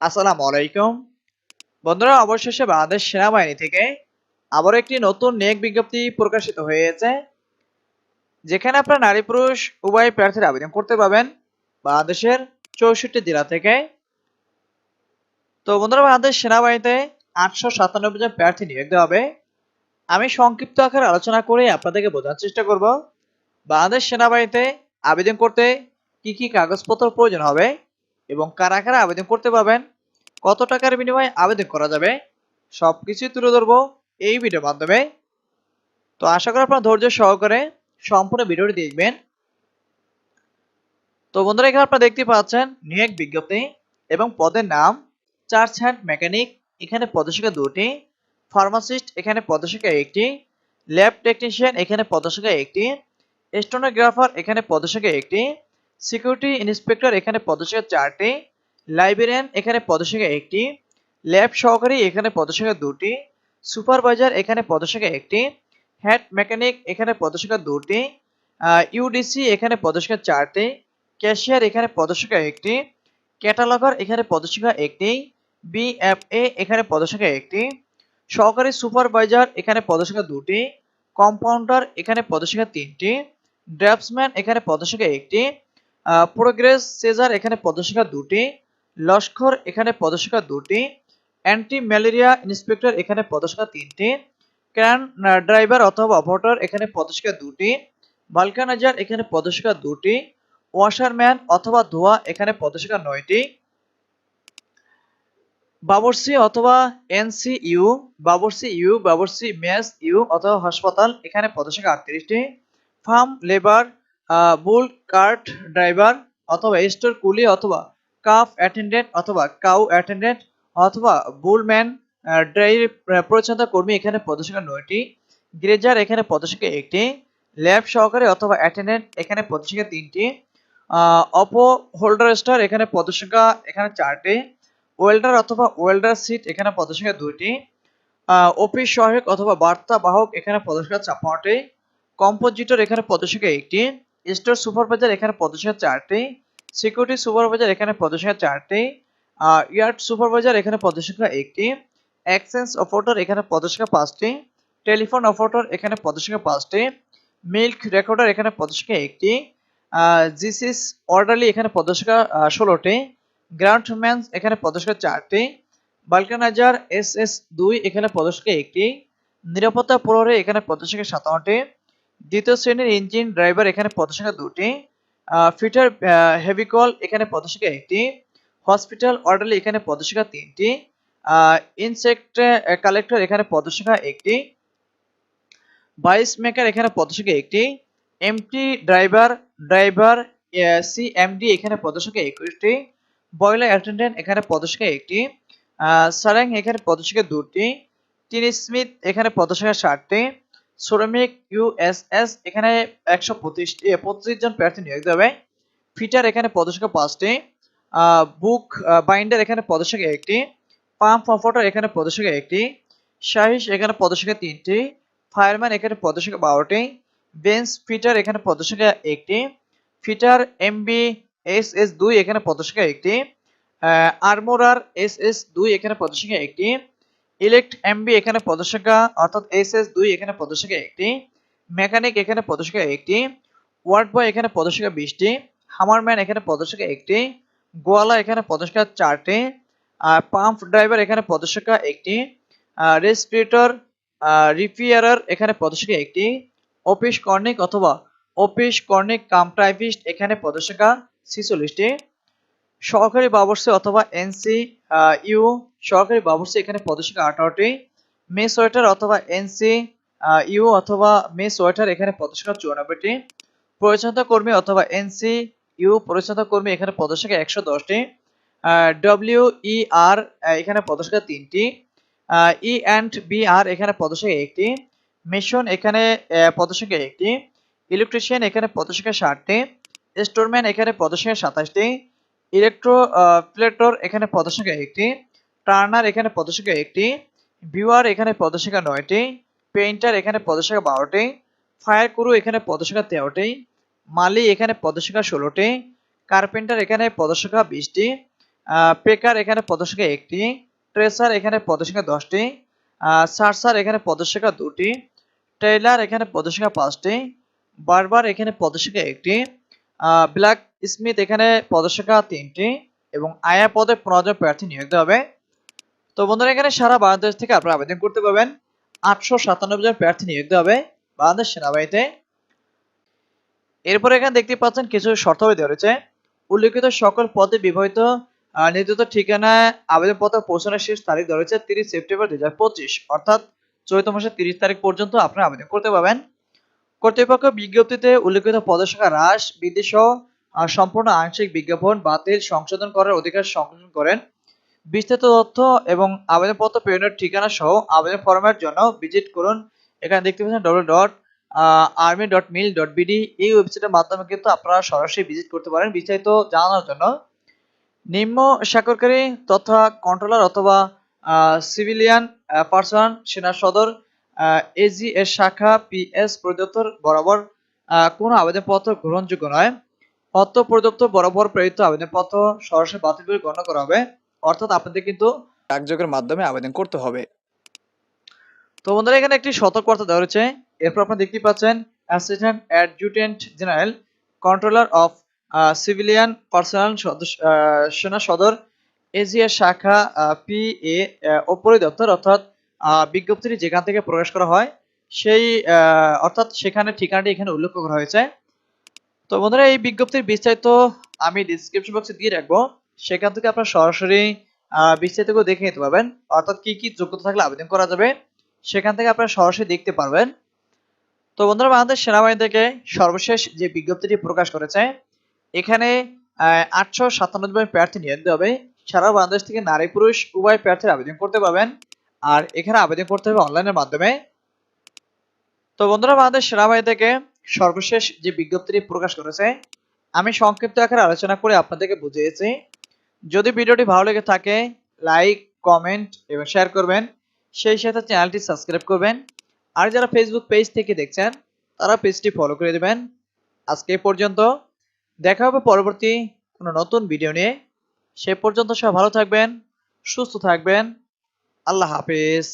আসসালামু আলাইকুম। বন্ধুরা, অবশেষে বাংলাদেশ সেনাবাহিনী থেকে আবার একটি নতুন নিয়োগ বিজ্ঞপ্তি প্রকাশিত হয়েছে, যেখানে আপনারা নারী পুরুষ উভয় প্রার্থীর আবেদন করতে পারবেন বাংলাদেশের চৌষট্টি জেলা থেকে। তো বন্ধুরা, বাংলাদেশ সেনাবাহিনীতে আটশো সাতানব্বই জন প্রার্থী নিয়োগ দেওয়া হবে। আমি সংক্ষিপ্ত আকারে আলোচনা করে আপনাদেরকে বোঝার চেষ্টা করব, বাংলাদেশ সেনাবাহিনীতে আবেদন করতে কি কি কাগজপত্র প্রয়োজন হবে এবং কারা কারা আবেদন করতে পারবেন, কত টাকার বিনিময়ে আবেদন করা যাবে সবকিছুই তুলে ধরবো এই ভিডিওর মাধ্যমে। তো আশা করি আপনারা ধৈর্য সহকারে সম্পূর্ণ ভিডিওটি দেখবেন। তো বন্ধুরা, এখানে আপনারা দেখতে পাচ্ছেন নিয়োগ বিজ্ঞপ্তি এবং পদের নাম, চার্জ হ্যান্ড মেকানিক, এখানে পদসংখ্যা দুটি, ফার্মাসিস্ট, এখানে পদসংখ্যা একটি, ল্যাব টেকনিশিয়ান, এখানে পদসংখ্যা একটি, স্টোনোগ্রাফার, এখানে পদসংখ্যা একটি সিকিউরিটি ইন্সপেক্টর এখানে পদসংখ্যা চারটি লাইব্রেরিয়ান এখানে পদসংখ্যা একটি ল্যাব সহকারী এখানে পদসংখ্যা দুটি সুপারভাইজার এখানে পদসংখ্যা একটি হেড মেকানিক এখানে পদসংখ্যা দুটি ইউডিসি এখানে পদসংখ্যা চারটি ক্যাশিয়ার এখানে পদসংখ্যা একটি ক্যাটালগার এখানে পদসংখ্যা একটি বিএফএ এখানে পদসংখ্যা একটি সহকারী সুপারভাইজার এখানে পদসংখ্যা দুটি কম্পাউন্ডার এখানে পদসংখ্যা তিনটি ড্রাফটসম্যান এখানে পদসংখ্যা একটি প্রোগ্রেস সেজার এখানে পদসংখ্যা দুটি, লস্কর, এখানে পদসংখ্যা দুটি অ্যান্টি ম্যালেরিয়া ইন্সপেক্টর এখানে পদসংখ্যা তিনটি, ক্যান ড্রাইভার অথবা অপারেটর এখানে পদসংখ্যা দুটি বালকানাজার এখানে পদসংখ্যা দুটি ওয়াশারম্যান অথবা ধোয়া, এখানে পদসংখ্যা নয়টি, বাবরসি অথবা এনসি ইউ, বাবরসি ইউ, বাবরসি মেস ইউ অথবা হাসপাতাল, এখানে পদসংখ্যা আটত্রিশটি farm labour bull, cart, driver অথবা স্টোর কুলি অথবা কাফ অ্যাটেন্ডেন্ট অথবা কাউ অ্যাটেন্ডেন্ট অথবা বুলম্যান ড্রাইভ পরিচ্ছন্নতা কর্মী এখানে পদসংখ্যা নয়টি, গ্রেজার এখানে পদসংখ্যা একটি, ল্যাব সহকারী অথবা অ্যাটেন্ডেন্ট এখানে পদসংখ্যা তিনটি অপো হোল্ডার স্টার এখানে পদসংখ্যা এখানে চারটি, ওয়েল্ডার অথবা ওয়েল্ডার সিট এখানে পদসংখ্যা দুইটি অফিস সহায়ক অথবা বার্তা বাহক এখানে পদসংখ্যা ছাপ্পান্নটি, কম্পোজিটর এখানে পদসংখ্যা একটি স্টোর সুপারভাইজার এখানে পদসংখ্যা চারটি, সিকিউরিটি সুপারভাইজার এখানে পদসংখ্যা চারটি ইয়ার্ড সুপারভাইজার এখানে পদসংখ্যা একটি এক্সচেঞ্জ অপারেটর এখানে পদসংখ্যা পাঁচটি, টেলিফোন অপারেটর এখানে পদসংখ্যা পাঁচটি, মিল্ক রেকর্ডার এখানে পদসংখ্যা একটি জিসিস অর্ডারলি এখানে পদসংখ্যা ষোলোটি গ্রাউন্ডম্যান এখানে পদসংখ্যা চারটি বালকানাজার এস এস দুই এখানে পদসংখ্যা একটি, নিরাপত্তা প্রহরে এখানে পদসংখ্যা সাতান্নটি দ্বিতীয় শ্রেণির ইঞ্জিন ড্রাইভার এখানে পদসংখ্যা দুটি ফিটার হেভিকল এখানে পদসংখ্যা একটি হসপিটাল অর্ডারলি এখানে পদসংখ্যা তিনটি ইনসেক্ট কালেক্টর এখানে পদসংখ্যা একটি বাইস মেকার এখানে পদসংখ্যা একটি MT driver driver C CMD এখানে পদসংখ্যা একুশটি বয়লার অ্যাটেন্ডেন্ট এখানে পদসংখ্যা একটি সারাং এখানে পদসংখ্যা দুটি, টিনি স্মিথ এখানে পদসংখ্যা ষাটটি শ্রমিক ইউএসএস এখানে একশো পঁচিশটি পঁচিশ জন প্রার্থী নিয়োগ দেবে ফিটার এখানে পদসংখ্যা পাঁচটি বুক বাইন্ডার এখানে পদসংখ্যা একটি পাম্প অপারেটর এখানে পদসংখ্যা একটি সাহিস এখানে পদসংখ্যা তিনটি ফায়ারম্যান এখানে পদসংখ্যা বারোটি বেঞ্চ ফিটার এখানে পদসংখ্যা একটি ফিটার এমবি এস এস দুই এখানে পদসংখ্যা একটি আর্মোরার এস এস দুই এখানে পদসংখ্যা একটি ইলেক্ট এমবি এখানে পদসংখ্যা অর্থাৎ এস এস দুই এখানে পদসংখ্যা একটি মেকানিক এখানে পদসংখ্যা একটি ওয়ার্ড বয় এখানে পদসংখ্যা বিশটি হামারম্যান এখানে পদসংখ্যা একটি গোয়ালা এখানে পদসংখ্যা চারটি, আর পাম্প ড্রাইভার এখানে পদসংখ্যা একটি রেসপিরেটর রিপেয়ারার এখানে পদসংখ্যা একটি অফিস কর্নিক অথবা অফিস কর্নিক কাম টাইপিস্ট এখানে পদসংখ্যা ছিচল্লিশটি সহকারী বাবরসি অথবা এনসি ইউ সহকারী বাবরসি এখানে পদসংখ্যা আঠারোটি। মেস ওয়েটার অথবা এনসি ইউ অথবা মেস ওয়েটার এখানে পদসংখ্যা চুরানব্বইটি। পরিচ্ছন্নতা কর্মী অথবা এনসি ইউ পরিচ্ছন্নতা কর্মী এখানে পদসংখ্যা একশো দশটি। ডব্লিউ ই আর এখানে পদসংখ্যা তিনটি। ই অ্যান্ড বি আর এখানে পদসংখ্যা একটি। মিশন এখানে পদসংখ্যা একটি। ইলেকট্রিশিয়ান এখানে পদসংখ্যা ষাটটি। স্টোরম্যান এখানে পদসংখ্যা সাতাশটি। ইলেকট্রো প্লেটর এখানে পদসংখ্যা একটি টার্নার এখানে পদসংখ্যা একটি ভিউয়ার এখানে পদসংখ্যা নয়টি পেইন্টার এখানে পদসংখ্যা বারোটি ফায়ার ক্রু এখানে পদসংখ্যা তেরোটি মালি এখানে পদসংখ্যা ষোলোটি কার্পেন্টার এখানে পদসংখ্যা বিশটি পেকার এখানে পদসংখ্যা একটি ট্রেসার এখানে পদসংখ্যা দশটি সারসার এখানে পদসংখ্যা দুটি ট্রেলার এখানে পদসংখ্যা পাঁচটি বারবার এখানে পদসংখ্যা একটি ব্ল্যাক স্মিথ এখানে পদসংখ্যা তিনটি এবং আয়া পদে পনেরো প্রার্থী নিয়োগ দেওয়া হবে। তো বন্ধুরা, এখানে সারা বাংলাদেশ থেকে আপনারা আবেদন করতে পারবেন। আটশো সাতানব্বই জন প্রার্থী নিয়োগ দেওয়া হবে বাংলাদেশ সেনাবাহিনীতে। এরপর এখানে দেখতে পাচ্ছেন কিছু শর্তাবলী দেওয়া রয়েছে। উল্লেখিত সকল পদে বিবাহিত নির্দিষ্ট ঠিকানায় আবেদনপত্র পৌঁছানোর শেষ তারিখ দেওয়া রয়েছে তিরিশ সেপ্টেম্বর দুই হাজার পঁচিশ। অর্থাৎ চৈত্র মাসের তিরিশ তারিখ পর্যন্ত আপনারা আবেদন করতে পারবেন। কর্তৃপক্ষ বিজ্ঞপ্তিতে উল্লেখিত পদের সংখ্যা হ্রাস, বৃদ্ধি সহ সম্পূর্ণ আংশিক বিজ্ঞাপন বাতিল সংশোধন করার অধিকার সংশোধন করেন। বিস্তারিত তথ্য এবং আবেদনপত্র প্রেরণের ঠিকানা সহ আবেদন ফর্মের জন্য ভিজিট করুন। এখানে দেখতে পাচ্ছেন W dot army dot mil dot BD এই ওয়েবসাইটের মাধ্যমে কিন্তু আপনারা সরাসরি ভিজিট করতে পারেন। বিস্তারিত জানানোর জন্য নিম্ন স্বাক্ষরকারী তথা কন্ট্রোলার অথবা সিভিলিয়ান পার্সন সেনা সদর এজি এর শাখা পিএস প্রদত্তর বরাবর কোনো আবেদনপত্র গ্রহণযোগ্য নয়। অর্থ পরিদপ্তর বরাবর প্রেরিত আবেদনপত্র সরাসরি বাতিল বলে গণ্য করা হবে। অর্থাৎ আপনাদের কিন্তু ডাকযোগের মাধ্যমে আবেদন করতে হবে। তো বন্ধুরা এখানে একটি সতর্কবার্তা দেওয়া রয়েছে। এরপর আপনারা দেখতে পাচ্ছেন assistant adjutant general controller of civilian personnel সেনা সদর এজিয়া শাখা পি এ অপরিদপ্তর অর্থাৎ বিজ্ঞপ্তিটি যেখান থেকে প্রকাশ করা হয় সেই অর্থাৎ সেখানে ঠিকানাটি এখানে উল্লেখ করা হয়েছে। তো বন্ধুরা, এই বিজ্ঞপ্তির বিস্তারিত আমি ডিসক্রিপশন বক্সে দিয়ে রাখব। সেখান থেকে আপনারা সরাসরি বিস্তারিত করে দেখে নিতে পারবেন। অর্থাৎ কি কি যোগ্যতা থাকলে আবেদন করা যাবে, সেখান থেকে আপনারা সরাসরি দেখতে পারবেন। তো বন্ধুরা, বাংলাদেশ সেনাবাহিনী থেকে সর্বশেষ যে বিজ্ঞপ্তিটি প্রকাশ করেছে, এখানে আটশো সাতানব্বই প্রার্থী নিয়োগ দেওয়া হবে। সারা বাংলাদেশ থেকে নারী পুরুষ উভয় প্রার্থীর আবেদন করতে পারবেন। আর এখানে আবেদন করতে হবে অনলাইনের মাধ্যমে। তো বন্ধুরা, বাংলাদেশ সেনাবাহিনী থেকে সর্বশেষ যে বিজ্ঞপ্তিটি প্রকাশ করেছে, আমি সংক্ষিপ্ত আকারে আলোচনা করে আপনাদেরকে বুঝিয়েছি। যদি ভিডিওটি ভালো লেগে থাকে, লাইক, কমেন্ট এবং শেয়ার করবেন। সেই সাথে চ্যানেলটি সাবস্ক্রাইব করবেন। আর যারা ফেসবুক পেজ থেকে দেখছেন, তারা পেজটি ফলো করে দেবেন। আজকে পর্যন্ত। দেখা হবে পরবর্তী কোনো নতুন ভিডিও নিয়ে। সে পর্যন্ত সব ভালো থাকবেন, সুস্থ থাকবেন। আল্লাহ হাফেজ।